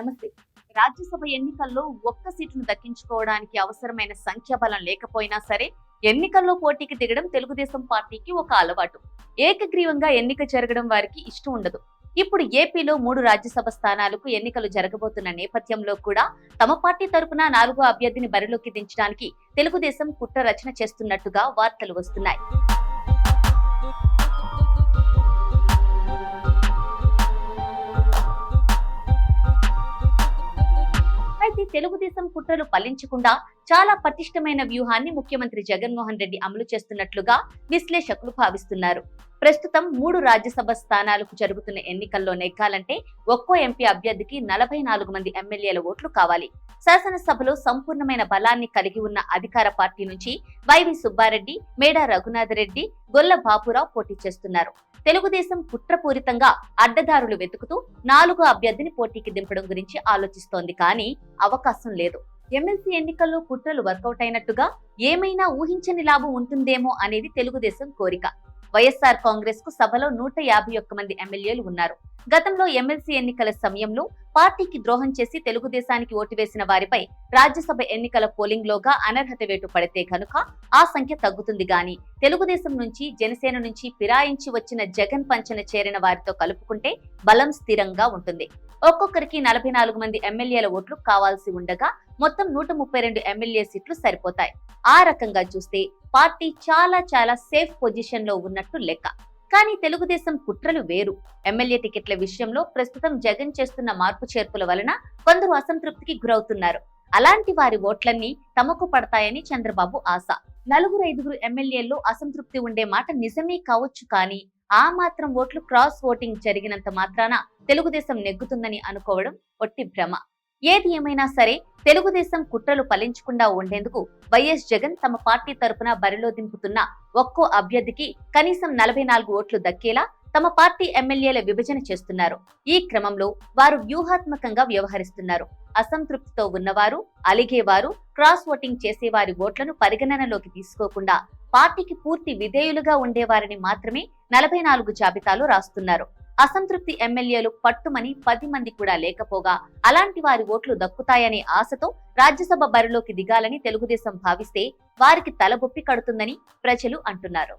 నమస్తే. రాజ్యసభ ఎన్నికల్లో ఒక్క సీటును దక్కించుకోవడానికి అవసరమైన సంఖ్యాబలం లేకపోయినా సరే ఎన్నికల్లో పోటీకి దిగడం తెలుగుదేశం పార్టీకి ఒక అలవాటు. ఏకగ్రీవంగా ఎన్నిక జరగడం వారికి ఇష్టం ఉండదు. ఇప్పుడు ఏపీలో మూడు రాజ్యసభ స్థానాలకు ఎన్నికలు జరగబోతున్న నేపథ్యంలో కూడా తమ పార్టీ తరపున నాలుగో అభ్యర్థిని బరిలోకి దించడానికి తెలుగుదేశం కుట్ర రచన చేస్తున్నట్టుగా వార్తలు వస్తున్నాయి. తెలుగుదేశం కుట్రలు ఫలించకుండా చాలా పటిష్టమైన వ్యూహాన్ని ముఖ్యమంత్రి జగన్మోహన్ రెడ్డి అమలు చేస్తున్నట్లుగా విశ్లేషకులు భావిస్తున్నారు. ప్రస్తుతం మూడు రాజ్యసభ స్థానాలకు జరుగుతున్న ఎన్నికల్లో నెగ్గాలంటే ఒక్కో ఎంపీ అభ్యర్థికి నలభై నాలుగు మంది ఎమ్మెల్యేల ఓట్లు కావాలి. శాసనసభలో సంపూర్ణమైన బలాన్ని కలిగి ఉన్న అధికార పార్టీ నుంచి వైవి సుబ్బారెడ్డి మేడా రఘునాథరెడ్డి గొల్ల బాపురావు పోటీ చేస్తున్నారు. తెలుగుదేశం కుట్రపూరితంగా అడ్డదారులు వెతుకుతూ నాలుగు అభ్యర్థిని పోటీకి దింపడం గురించి ఆలోచిస్తోంది కానీ అవకాశం లేదు. ఎమ్మెల్సీ ఎన్నికల్లో కుట్రలు వర్కౌట్ అయినట్టుగా ఏమైనా ఊహించని లాభం ఉంటుందేమో అనేది తెలుగుదేశం కోరిక. వైఎస్ఆర్ కాంగ్రెస్కు సభలో నూట యాభై ఒక్క మంది ఎమ్మెల్యేలు ఉన్నారు. గతంలో ఎమ్మెల్సీ ఎన్నికల సమయంలో పార్టీకి ద్రోహం చేసి తెలుగుదేశానికి ఓటు వేసిన వారిపై రాజ్యసభ ఎన్నికల పోలింగ్ లోగా అనర్హత వేటు పడితే కనుక ఆ సంఖ్య తగ్గుతుంది గాని తెలుగుదేశం నుంచి జనసేన నుంచి ఫిరాయించి వచ్చిన జగన్ పంచన చేరిన వారితో కలుపుకుంటే బలం స్థిరంగా ఉంటుంది. ఒక్కొక్కరికి నలభై నాలుగు మంది ఎమ్మెల్యేల ఓట్లు కావాల్సి ఉండగా మొత్తం నూట ముప్పై రెండు ఎమ్మెల్యే సీట్లు సరిపోతాయి. ఆ రకంగా చూస్తే పార్టీ చాలా చాలా సేఫ్ పొజిషన్లో ఉన్నట్టు లెక్క. కానీ తెలుగుదేశం కుట్రలు వేరు. ఎమ్మెల్యే టికెట్ల విషయంలో ప్రస్తుతం జగన్ చేస్తున్న మార్పు చేర్పుల వలన కొందరు అసంతృప్తికి గురవుతున్నారు. అలాంటి వారి ఓట్లన్నీ తమకు పడతాయని చంద్రబాబు ఆశ. నలుగురు ఐదుగురు ఎమ్మెల్యేల్లో అసంతృప్తి ఉండే మాట నిజమే కావచ్చు కానీ ఆ మాత్రం ఓట్లు క్రాస్ ఓటింగ్ జరిగినంత మాత్రాన తెలుగుదేశం నెగ్గుతుందని అనుకోవడం ఒట్టి భ్రమ. ఏది ఏమైనా సరే తెలుగుదేశం కుట్రలు ఫలించకుండా ఉండేందుకు వైఎస్ జగన్ తమ పార్టీ తరపున బరిలో దింపుతున్న ఒక్కో అభ్యర్థికి కనీసం నలభై నాలుగు ఓట్లు దక్కేలా తమ పార్టీ ఎమ్మెల్యేల విభజన చేస్తున్నారు. ఈ క్రమంలో వారు వ్యూహాత్మకంగా వ్యవహరిస్తున్నారు. అసంతృప్తితో ఉన్నవారు అలిగేవారు క్రాస్ ఓటింగ్ చేసేవారి ఓట్లను పరిగణనలోకి తీసుకోకుండా పార్టీకి పూర్తి విధేయులుగా ఉండేవారిని మాత్రమే నలభై నాలుగు జాబితాలో రాస్తున్నారు. అసంతృప్తి ఎమ్మెల్యేలు పట్టుమని పది మంది కూడా లేకపోగా అలాంటి వారి ఓట్లు దక్కుతాయనే ఆశతో రాజ్యసభ బరిలోకి దిగాలని తెలుగుదేశం భావిస్తే వారికి తలబొప్పి కడుతుందని ప్రజలు అంటున్నారు.